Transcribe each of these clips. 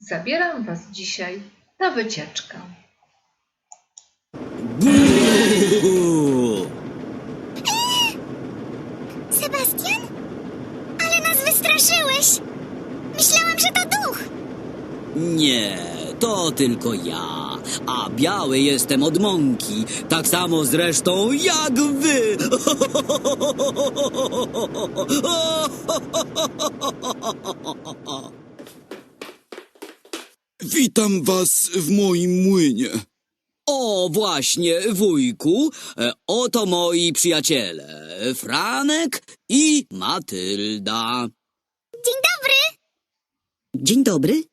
Zabieram Was dzisiaj na wycieczkę. Buu! Sebastian? Ale nas wystraszyłeś! Myślałam, że to duch! Nie, to tylko ja. A biały jestem od mąki. Tak samo zresztą jak wy. Witam was w moim młynie. O, właśnie, wujku, e, oto moi przyjaciele. Franek i Matylda. Dzień dobry! Dzień dobry.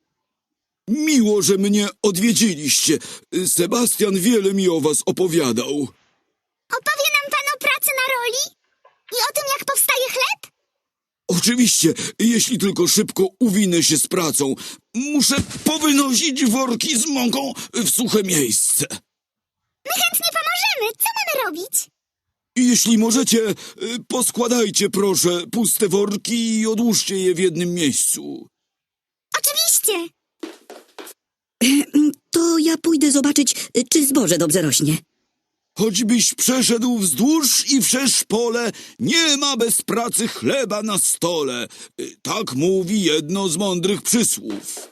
Miło, że mnie odwiedziliście. Sebastian wiele mi o was opowiadał. Opowie nam pan o pracy na roli? I o tym, jak powstaje chleb? Oczywiście, jeśli tylko szybko uwinę się z pracą, muszę powynosić worki z mąką w suche miejsce. My chętnie pomożemy! Co mamy robić? Jeśli możecie, poskładajcie proszę puste worki i odłóżcie je w jednym miejscu. Oczywiście! To ja pójdę zobaczyć, y, czy zboże dobrze rośnie. Choćbyś przeszedł wzdłuż i wszerz pole, nie ma bez pracy chleba na stole. Tak mówi jedno z mądrych przysłów.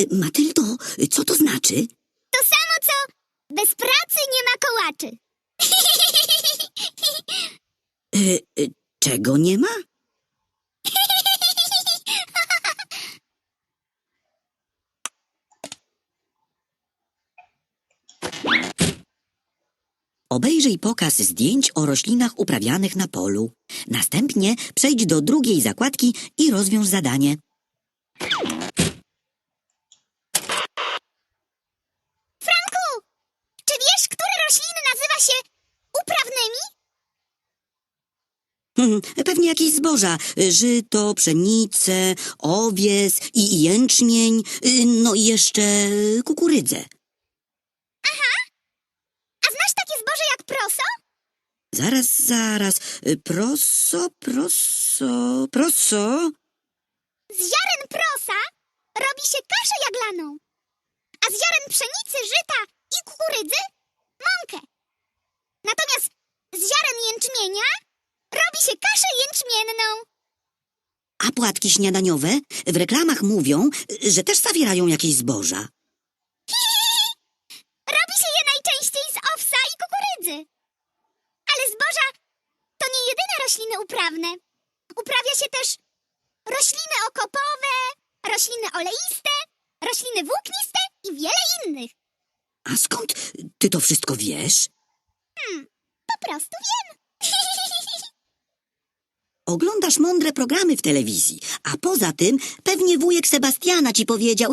Y, Matyldo, y, co to znaczy? To samo, co bez pracy nie ma kołaczy. Y, y, Czego nie ma? Obejrzyj pokaz zdjęć o roślinach uprawianych na polu. Następnie przejdź do drugiej zakładki i rozwiąż zadanie. Franku! Czy wiesz, które rośliny nazywa się uprawnymi? Pewnie jakieś zboża. Żyto, pszenice, owies i jęczmień, y, no i jeszcze kukurydzę. A znasz takie zboże jak proso? Zaraz, zaraz. Y, Proso, proso, proso. Z ziaren prosa robi się kaszę jaglaną, a z ziaren pszenicy, żyta i kukurydzy mąkę. Natomiast z ziaren jęczmienia robi się kaszę jęczmienną. A płatki śniadaniowe w reklamach mówią, y, że też zawierają jakieś zboża. Robi się je najczęściej z owsa i kukurydzy. Zboża to nie jedyne rośliny uprawne. Uprawia się też rośliny okopowe, rośliny oleiste, rośliny włókniste i wiele innych. A skąd ty to wszystko wiesz? Po prostu wiem. Oglądasz mądre programy w telewizji, a poza tym pewnie wujek Sebastiana ci powiedział.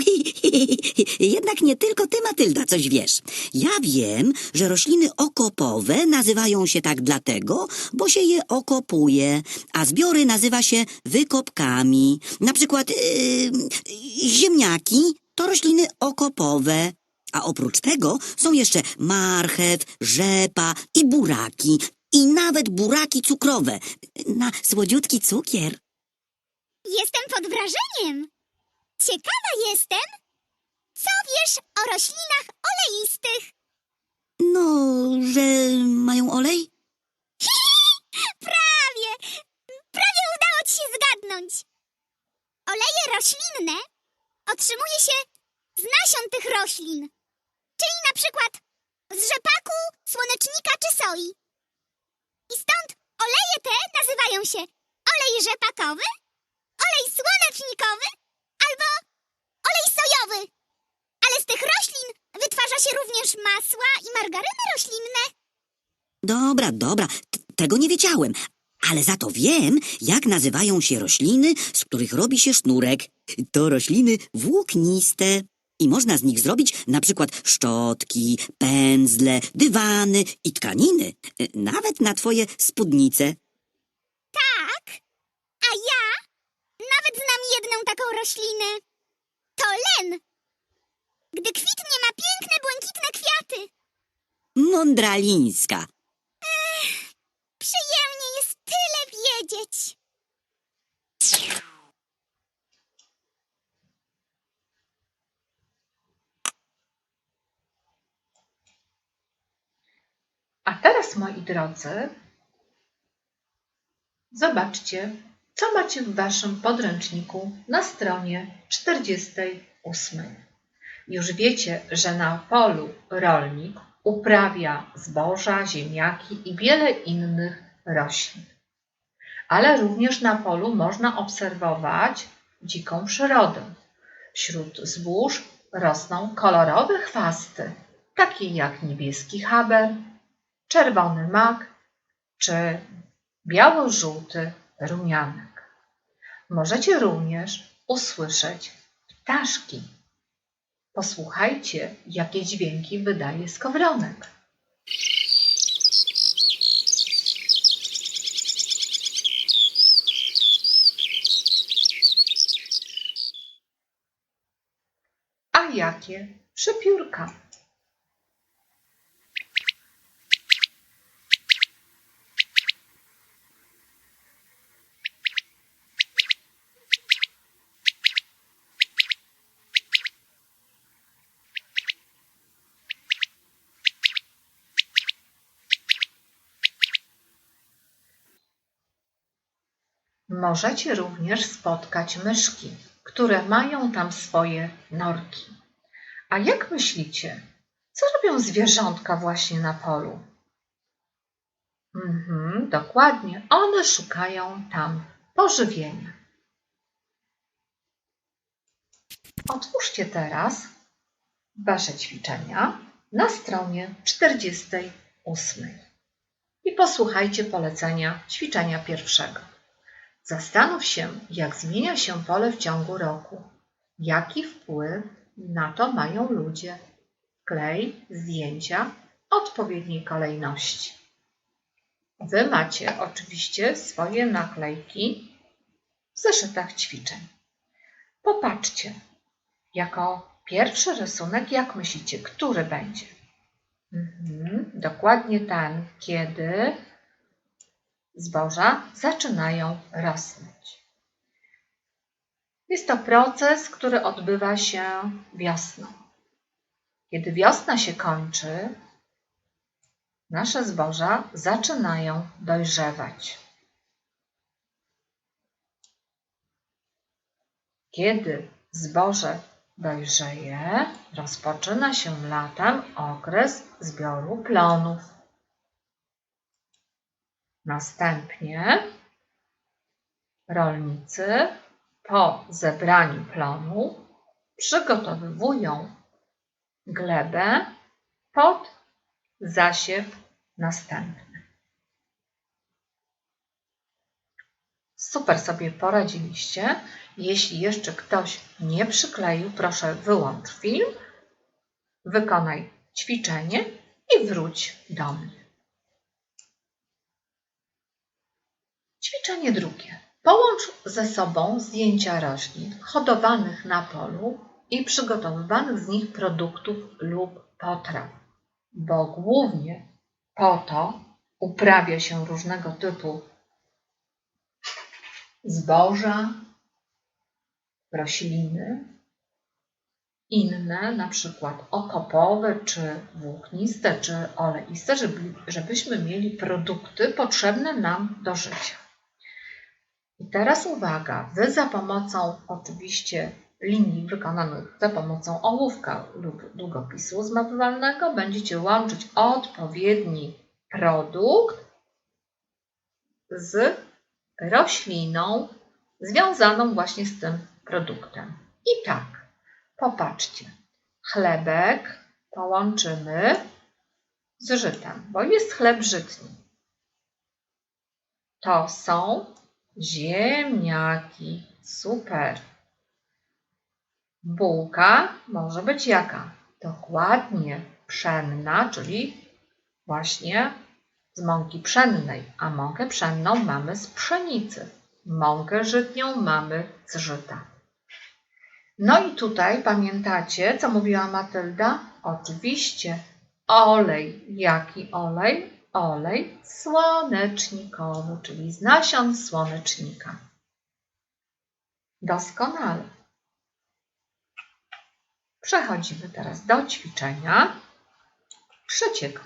Jednak nie tylko ty, Matylda, coś wiesz. Ja wiem, że rośliny okopowe nazywają się tak dlatego, bo się je okopuje, a zbiory nazywa się wykopkami. Na przykład yy, ziemniaki to rośliny okopowe. A oprócz tego są jeszcze marchew, rzepa i buraki. I nawet buraki cukrowe. Na słodziutki cukier. Jestem pod wrażeniem. Ciekawa jestem, co wiesz o roślinach oleistych. No, że mają olej? Prawie, prawie udało ci się zgadnąć. Oleje roślinne otrzymuje się z nasion tych roślin, czyli na przykład z rzepaku, słonecznika czy soi. I stąd oleje te nazywają się olej rzepakowy, olej słonecznikowy albo olej sojowy. Ale z tych roślin wytwarza się również masła i margaryny roślinne. Dobra, dobra, t- tego nie wiedziałem. Ale za to wiem, jak nazywają się rośliny, z których robi się sznurek. To rośliny włókniste. I można z nich zrobić na przykład szczotki, pędzle, dywany i tkaniny. Y, Nawet na twoje spódnice. Tak, a ja nawet znam jedną taką roślinę. To len. Gdy kwitnie, ma piękne, błękitne kwiaty. Mądralińska. Przyjemnie jest tyle wiedzieć. A teraz, moi drodzy, zobaczcie, co macie w waszym podręczniku na stronie 48. Już wiecie, że na polu rolnik uprawia zboża, ziemniaki i wiele innych roślin. Ale również na polu można obserwować dziką przyrodę. Wśród zbóż rosną kolorowe chwasty, takie jak niebieski haber, czerwony mak czy biało-żółty rumianek. Możecie również usłyszeć ptaszki. Posłuchajcie, jakie dźwięki wydaje skowronek. A jakie przepiórka. Możecie również spotkać myszki, które mają tam swoje norki. A jak myślicie, co robią zwierzątka właśnie na polu? Mhm, dokładnie, one szukają tam pożywienia. Otwórzcie teraz Wasze ćwiczenia na stronie 48 i posłuchajcie polecenia ćwiczenia pierwszego. Zastanów się, jak zmienia się pole w ciągu roku. Jaki wpływ na to mają ludzie? Klej zdjęcia odpowiedniej kolejności. Wy macie oczywiście swoje naklejki w zeszytach ćwiczeń. Popatrzcie, jako pierwszy rysunek, jak myślicie, który będzie? Mhm, dokładnie ten, kiedy zboża zaczynają rosnąć. Jest to proces, który odbywa się wiosną. Kiedy wiosna się kończy, nasze zboża zaczynają dojrzewać. Kiedy zboże dojrzeje, rozpoczyna się latem okres zbioru plonów. Następnie rolnicy po zebraniu plonu przygotowują glebę pod zasiew następny. Super sobie poradziliście. Jeśli jeszcze ktoś nie przykleił, proszę wyłącz film, wykonaj ćwiczenie i wróć do mnie. Ćwiczenie drugie. Połącz ze sobą zdjęcia roślin hodowanych na polu i przygotowywanych z nich produktów lub potraw, bo głównie po to uprawia się różnego typu zboża, rośliny, inne, na przykład okopowe, czy włókniste, czy oleiste, żeby, żebyśmy mieli produkty potrzebne nam do życia. I teraz uwaga, Wy za pomocą oczywiście linii wykonanych za pomocą ołówka lub długopisu zmapowalnego będziecie łączyć odpowiedni produkt z rośliną związaną właśnie z tym produktem. I tak, popatrzcie, chlebek połączymy z żytem, bo jest chleb żytni. To są ziemniaki. Super. Bułka może być jaka? Dokładnie pszenna, czyli właśnie z mąki pszennej, a mąkę pszenną mamy z pszenicy. Mąkę żytnią mamy z żyta. No i tutaj pamiętacie, co mówiła Matylda? Oczywiście olej. Jaki olej? Olej słonecznikowy, czyli z nasion słonecznika. Doskonale. Przechodzimy teraz do ćwiczenia trzeciego.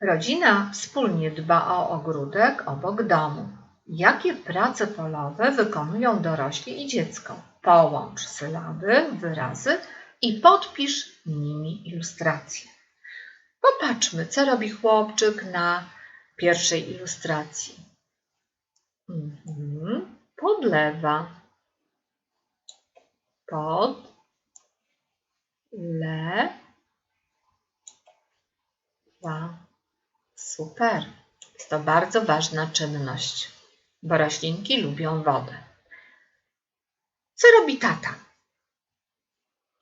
Rodzina wspólnie dba o ogródek obok domu. Jakie prace polowe wykonują dorośli i dziecko? Połącz sylaby, wyrazy i podpisz nimi ilustrację. Popatrzmy, co robi chłopczyk na pierwszej ilustracji. Mhm. Podlewa. Pod. Le. Wa. Super. Jest to bardzo ważna czynność, bo roślinki lubią wodę. Co robi tata?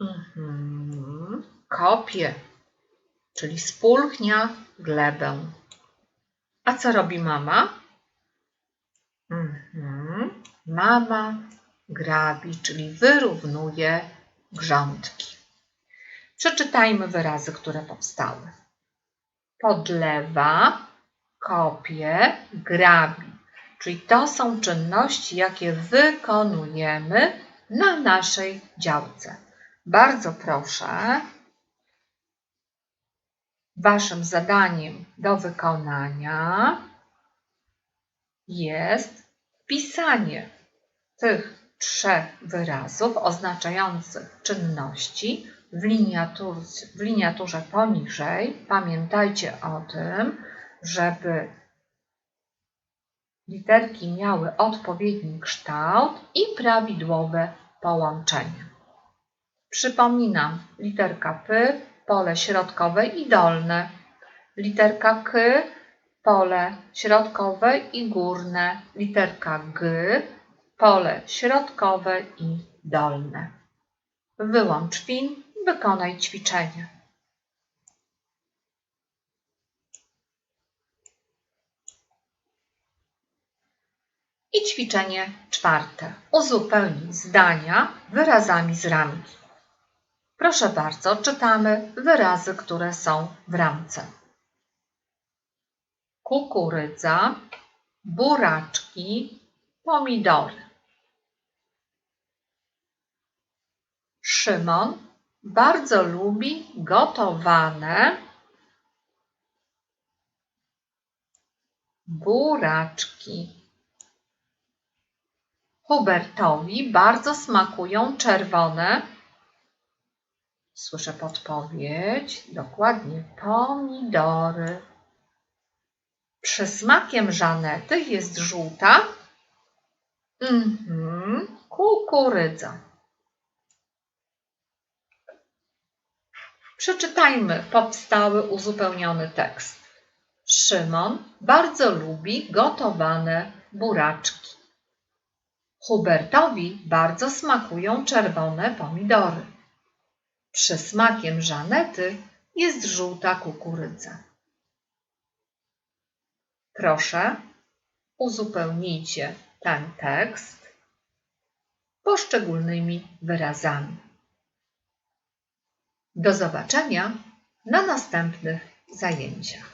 Mhm. Kopie, czyli spulchnia glebę. A co robi mama? Mhm. Mama grabi, czyli wyrównuje grządki. Przeczytajmy wyrazy, które powstały. Podlewa, kopie, grabi. Czyli to są czynności, jakie wykonujemy na naszej działce. Bardzo proszę, Waszym zadaniem do wykonania jest wpisanie tych trzech wyrazów oznaczających czynności w, liniatur, w liniaturze poniżej. Pamiętajcie o tym, żeby literki miały odpowiedni kształt i prawidłowe połączenie. Przypominam, literka P, pole środkowe i dolne. Literka K, pole środkowe i górne. Literka G, pole środkowe i dolne. Wyłącz film, wykonaj ćwiczenie. I ćwiczenie czwarte. Uzupełnij zdania wyrazami z ramki. Proszę bardzo, czytamy wyrazy, które są w ramce. Kukurydza, buraczki, pomidory. Szymon bardzo lubi gotowane buraczki. Hubertowi bardzo smakują czerwone. Słyszę podpowiedź. Dokładnie, pomidory. Przysmakiem Żanety jest żółta. Mhm, kukurydza. Przeczytajmy powstały uzupełniony tekst. Szymon bardzo lubi gotowane buraczki. Hubertowi bardzo smakują czerwone pomidory. Przysmakiem Żanety jest żółta kukurydza. Proszę, uzupełnijcie ten tekst poszczególnymi wyrazami. Do zobaczenia na następnych zajęciach.